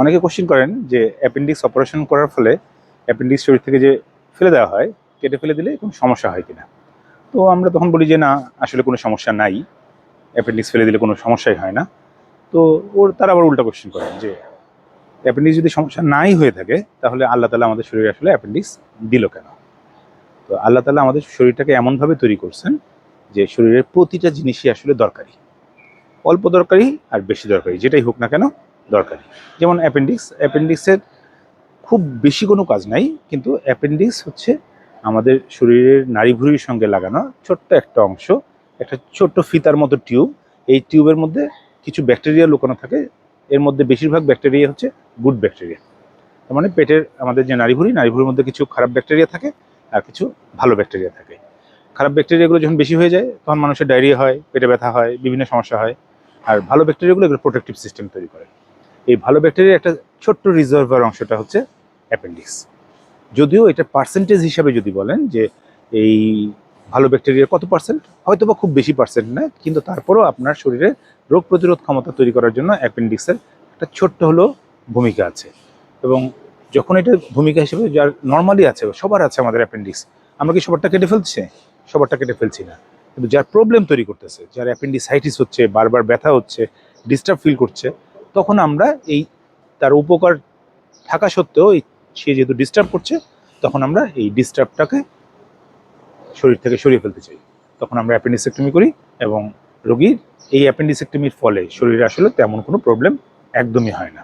অনেকে কোশ্চেন করেন যে অ্যাপেন্ডিক্স অপারেশন করার ফলে অ্যাপেন্ডিক্স শরীর থেকে যে ফেলে দেওয়া হয়, কেটে ফেলে দিলে কোনো সমস্যা হয় কিনা? তো আমরা তখন বলি যে না, আসলে কোনো সমস্যা নাই। অ্যাপেন্ডিক্স ফেলে দিলে কোনো সমস্যাই হয় না। তো ওর, তারা আবার উল্টা কোশ্চেন করেন যে অ্যাপেন্ডিক্স যদি সমস্যা নাই হয়ে থাকে, তাহলে আল্লাহ তালা আমাদের শরীরে আসলে অ্যাপেন্ডিক্স দিল কেন? তো আল্লাহ তালা আমাদের শরীরটাকে এমনভাবে তৈরি করছেন যে শরীরের প্রতিটা জিনিসই আসলে দরকারি। অল্প দরকারি আর বেশি দরকারি, যেটাই হোক না কেন দরকারি। যেমন অ্যাপেন্ডিক্স অ্যাপেন্ডিক্সের খুব বেশি কোনো কাজ নাই, কিন্তু অ্যাপেন্ডিক্স হচ্ছে আমাদের শরীরের নাড়িভুড়ির সঙ্গে লাগানো ছোট্ট একটা অংশ, একটা ছোট্ট ফিতার মতো টিউব। এই টিউবের মধ্যে কিছু ব্যাকটেরিয়া লুকানো থাকে, এর মধ্যে বেশিরভাগ ব্যাকটেরিয়া হচ্ছে গুড ব্যাকটেরিয়া তার মানে পেটের আমাদের যে নাড়িভুড়ি নাড়িভুড়ির মধ্যে কিছু খারাপ ব্যাকটেরিয়া থাকে আর কিছু ভালো ব্যাকটেরিয়া থাকে। খারাপ ব্যাকটেরিয়াগুলো যখন বেশি হয়ে যায়, তখন মানুষের ডায়রিয়া হয়, পেটে ব্যথা হয়, বিভিন্ন সমস্যা হয়। আর ভালো ব্যাকটেরিয়াগুলো এগুলো প্রোটেক্টিভ সিস্টেম তৈরি করে। এই ভালো ব্যাকটেরিয়ার একটা ছোট্ট রিজার্ভার অংশটা হচ্ছে অ্যাপেন্ডিক্স। যদিও এটা পার্সেন্টেজ হিসাবে যদি বলেন যে এই ভালো ব্যাকটেরিয়ার কত পার্সেন্ট হয়তো বা খুব বেশি পার্সেন্ট না কিন্তু তারপরেও আপনার শরীরে রোগ প্রতিরোধ ক্ষমতা তৈরি করার জন্য অ্যাপেন্ডিক্সের একটা ছোট্ট হলো ভূমিকা আছে। এবং যখন এটা ভূমিকা হিসেবে যার নর্মালি আছে, সবার আছে আমাদের অ্যাপেন্ডিক্স, আমরা কি সবারটা কেটে ফেলছে? সবারটা কেটে ফেলছি না। কিন্তু যার প্রবলেম তৈরি করতেছে, যার অ্যাপেন্ডিসাইটিস হচ্ছে, বারবার ব্যথা হচ্ছে ডিস্টার্ব ফিল করছে তখন আমরা এই তার উপকার থাকা সত্ত্বেও এই সে যেহেতু ডিস্টার্ব করছে, তখন আমরা এই ডিস্টার্বটাকে শরীর থেকে সরিয়ে ফেলতে চাই। তখন আমরা অ্যাপেন্ডিসেক্টমি করি এবং রোগীর এই অ্যাপেন্ডিসেক্টমির ফলে শরীরে আসলে তেমন কোনো প্রবলেম একদমই হয় না।